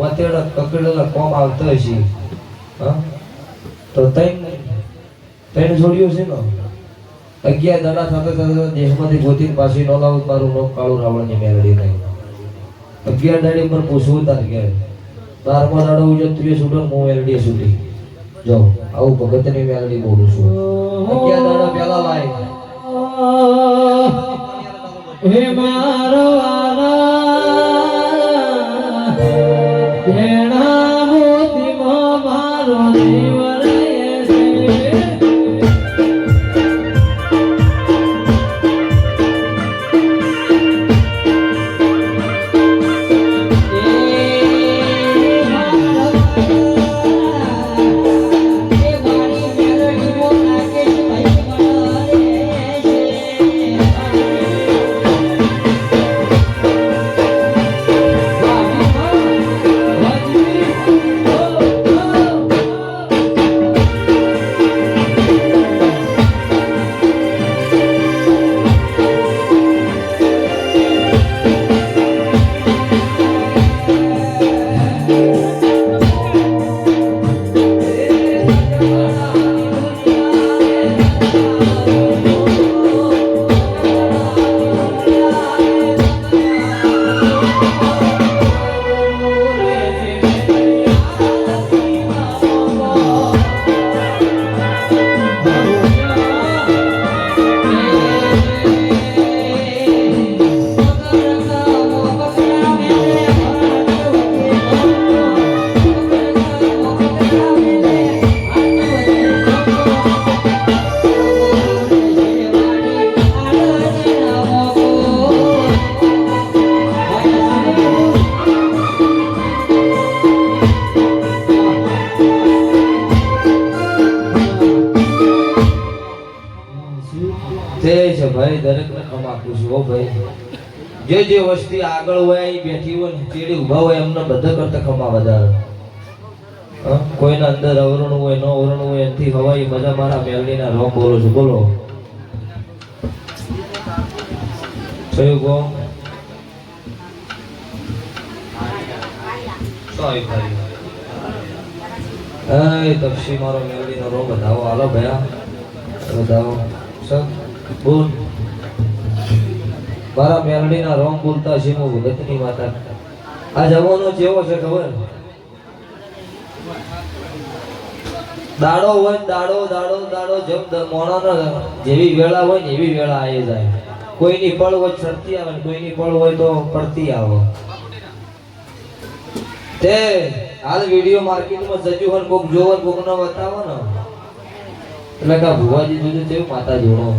વાતેડા કકડેલો કોમ આવતો હશે તો તૈન તૈન છોડ્યો છે ને. અગિયાર દાડા થતા થતા દેશમાંથી ગોતી પાછી ન લાવું, મારું નો કાળું રાવણની મેળડી નહીં અગિયાર દાડી પર પૂછવું તાર કે, બારમો દાડો ઉજો તું છૂટો હું મેળડી છૂટી. જો, આવું ભગતની મેળડી બોલું છું. અગિયાર દાડા પહેલા લાય. હે મારો ભેણા મોતીમાં મારો જીવ Thank. તે છે, ભાઈ, દરેકને કમાકું છું, હો ભાઈ. જે જે વસ્તી આગળ હોય અહીં બેઠી હોય ચેડી ઊભા હોય, એમને બધા કરતા કમા વધારે. કોઈના અંદર અવરણ હોય, ન અવરણ હોય, એનાથી હવાઈ બધા મારા મેલડીના રોમ બોલો છું. બોલો. થયું એ તપસી મારો મેલડીનો રોમ બતાવો હાલો ભયા બતાવો બોલ. મારા મેરડીના રોમ બોલતા હું ભગતની માતા આ. જવાનો જેવો છે ખબર? દાડો હોય દાડો દાડો દાડો જેમ મોણાનો જેવી વેળા હોય ને એવી વેળા આવી જાય. કોઈની પળ હોય ચડતી આવે ને કોઈની પળ હોય તો પડતી આવે. તે હાલ વીડિયો માર્કેટમાં જજુ હોય કોક જોવો કોક ન બતાવો ને. એટલે કા ભુવાજી જોજો તેવું માતા જોડો.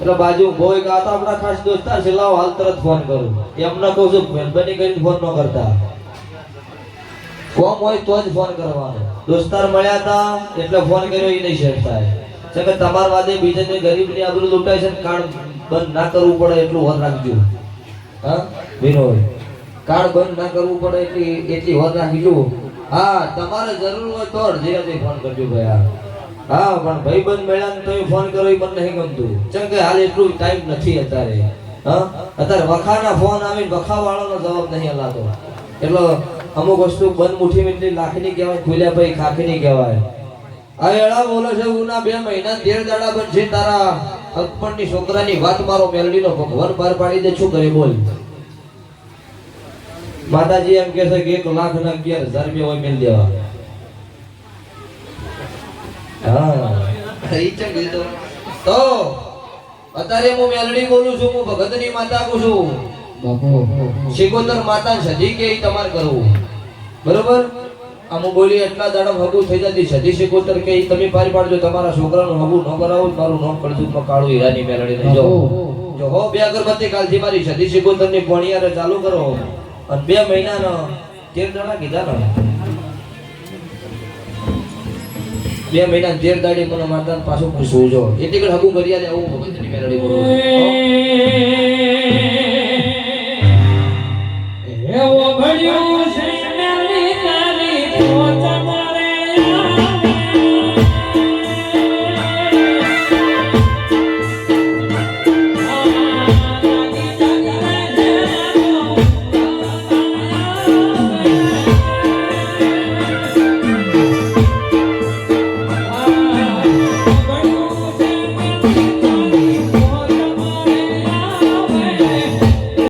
એટલે બાજુ કોઈ કા તો આપણા ખાસ દોસ્તાર છે, લાવ, હાલ તરત ફોન કરું. એમને કહું છું, મહેરબાની કરીને ફોન ન કરતા. કોમ હોય તો જ ફોન કરવાનો. દોસ્તાર મળ્યા હતા, એટલે ફોન કર્યો એ નહીં શેર છે કે તમારા વાદે બીજાને ગરીબની આબરૂ લૂંટાય છે કાર્ડ બંધ ના કરવું પડે એટલું હોન રાખજો. હા, વિનોય. કાર્ડ બંધ ના કરવું પડે એટલી એટલી વધ રાખજો. હા, તમારે જરૂર હોય તો અડધી ફોન કરજો ભાઈ હા, પણ ભાઈ બંધ મળ્યા ને તમે ફોન કરો એ મને નહીં ગમતું. ચમ કે હાલ એટલું ટાઈમ નથી અત્યારે. હા? અત્યારે વખાના ફોન આવી ને વખા વાળાનો જવાબ નહીં હલાતો એટલો અમુક વસ્તુ બંધ મુઠ્ઠી મીઠી લાખની કહેવાય ખુલ્યા ભાઈ ખાખની કહેવાય. આ એડા બોલો છે, ઉના બે મહિના તેર દાડા છે, તારા અકપણની છોકરાની વાત મારો મેલડીનો ભગવાન બહાર પાડી દે, શું કરે બોલ. માતાજી એમ કહે છે કે એક લાખ ને અગિયાર હજાર રૂપિયા હોય મેલ દેવા. તો. અત્યારે હું મેલડી બોલું છું હું ભગતની માતા કહું છું. શિકોતર માતા સદી કે તમારે કરવું. બરોબર? આમ બોલી એટલા દાડા હગું થઈ જતી સદી શિકોતર કે તમે પારી પાડજો તમારા છોકરાનું હગું ન કરાવો મારું નામ કરજો તો કાળું હીરાની મેલડી ને જો જો હો બે અગરબત્તી કાલથી મારી સદી શિકોતરની ભણિયારે ચાલુ કરો. અને બે મહિનાનો તેર દાડા કીધા ને બે મહિના તેર દાડી મને માતા પાછું પૂછવું જો એટલી કણ હગું કરી આલે આવું બોલું. એ